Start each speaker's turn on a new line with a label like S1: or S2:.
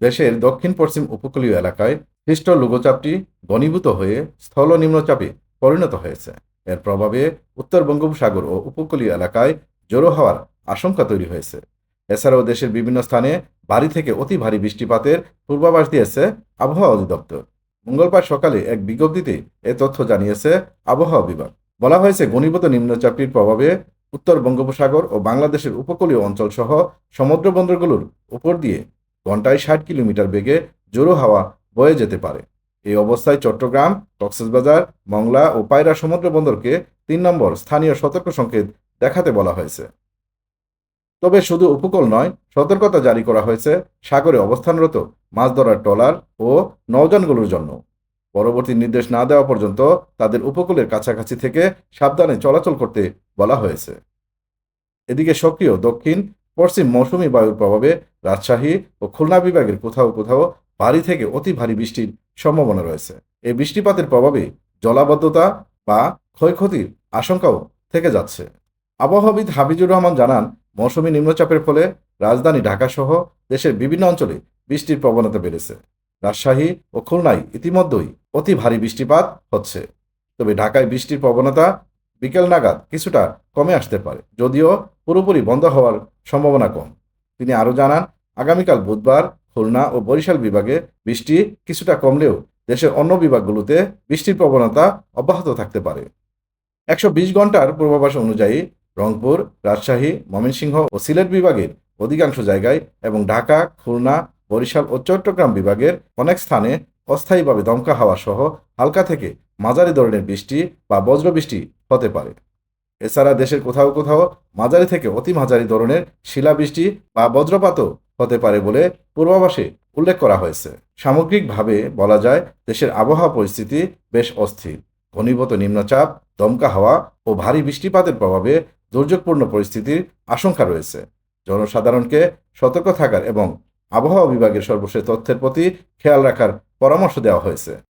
S1: দেশের দক্ষিণ পশ্চিম উপকূলীয় এলাকায় সৃষ্ট লঘুচাপটি ঘনীভূত হয়ে স্থল নিম্নচাপে পরিণত হয়েছে। এর প্রভাবে উত্তর বঙ্গোপসাগর ও উপকূলীয় এলাকায় জোরো হওয়ার আশঙ্কা তৈরি হয়েছে। এছাড়াও দেশের বিভিন্ন স্থানে ভারী থেকে অতি ভারী বৃষ্টিপাতের পূর্বাভাস দিয়েছে আবহাওয়া অধিদপ্তর। মঙ্গলবার সকালে এক বিজ্ঞপ্তিতে এ তথ্য জানিয়েছে আবহাওয়া বিভাগ। বলা হয়েছে, ঘনীভূত নিম্নচাপটির প্রভাবে উত্তর বঙ্গোপসাগর ও বাংলাদেশের উপকূলীয় অঞ্চল সহ সমুদ্র বন্দরগুলোর উপর দিয়ে ঘন্টায় ষাট কিলোমিটার বেগে জোরো হাওয়া বয়ে যেতে পারে। এই অবস্থায় চট্টগ্রাম, কক্সবাজার, মংলা ও পায়রা সমুদ্র বন্দরকে তিন নম্বর স্থানীয় সতর্ক সংকেত দেখাতে বলা হয়েছে। তবে শুধু উপকূল নয়, সতর্কতা জারি করা হয়েছে সাগরে অবস্থানরত মাছ ধরার ট্রলার ও নৌযানগুলোর জন্য। পরবর্তী নির্দেশ না দেওয়া পর্যন্ত তাদের উপকূলের কাছাকাছি থেকে সাবধানে চলাচল করতে বলা হয়েছে। এদিকে সক্রিয় দক্ষিণ পশ্চিম মৌসুমী বায়ুর প্রভাবে রাজশাহী ও খুলনা বিভাগের কোথাও কোথাও ভারী থেকে অতি ভারী বৃষ্টির সম্ভাবনা রয়েছে। এই বৃষ্টিপাতের প্রভাবে জলাবদ্ধতা বা ক্ষয়ক্ষতির আশঙ্কাও থেকে যাচ্ছে। আবহাওয়াবিদ হাবিজুর রহমান জানান, মৌসুমি নিম্নচাপের ফলে রাজধানী ঢাকাসহ দেশের বিভিন্ন অঞ্চলে বৃষ্টির প্রবণতা বেড়েছে। রাজশাহী ও খুলনায় ইতিমধ্যেই অতি ভারী বৃষ্টিপাত হচ্ছে। তবে ঢাকায় বৃষ্টির প্রবণতা বিকেল নাগাদ কিছুটা কমে আসতে পারে, যদিও পুরোপুরি বন্ধ হওয়ার সম্ভাবনা কম। তিনি আরও জানান, আগামীকাল বুধবার খুলনা ও বরিশাল বিভাগে বৃষ্টি কিছুটা কমলেও দেশের অন্য বিভাগগুলোতে বৃষ্টির প্রবণতা অব্যাহত থাকতে পারে। একশো বিশ ঘণ্টার পূর্বাভাস অনুযায়ী রংপুর, রাজশাহী, ময়মনসিংহ ও সিলেট বিভাগের অধিকাংশ জায়গায় এবং ঢাকা, খুলনা, বরিশাল ও চট্টগ্রাম বিভাগের অনেক স্থানে অস্থায়ীভাবে দমকা হাওয়া সহ হালকা থেকে মাঝারি ধরনের বৃষ্টি বা বজ্রবৃষ্টি হতে পারে। এছাড়া দেশের কোথাও কোথাও মাঝারি থেকে অতি মাঝারি ধরনের শিলাবৃষ্টি বা বজ্রপাতও হতে পারে বলে পূর্বাভাসে উল্লেখ করা হয়েছে। সামগ্রিকভাবে বলা যায়, দেশের আবহাওয়া পরিস্থিতি বেশ অস্থির। ঘনীভূত নিম্নচাপ, দমকা হাওয়া ও ভারী বৃষ্টিপাতের প্রভাবে দুর্যোগপূর্ণ পরিস্থিতির আশঙ্কা রয়েছে। জনসাধারণকে সতর্ক থাকার এবং আবহাওয়া বিভাগের সর্বশেষ তথ্যের প্রতি খেয়াল রাখার পরামর্শ দেওয়া হয়েছে।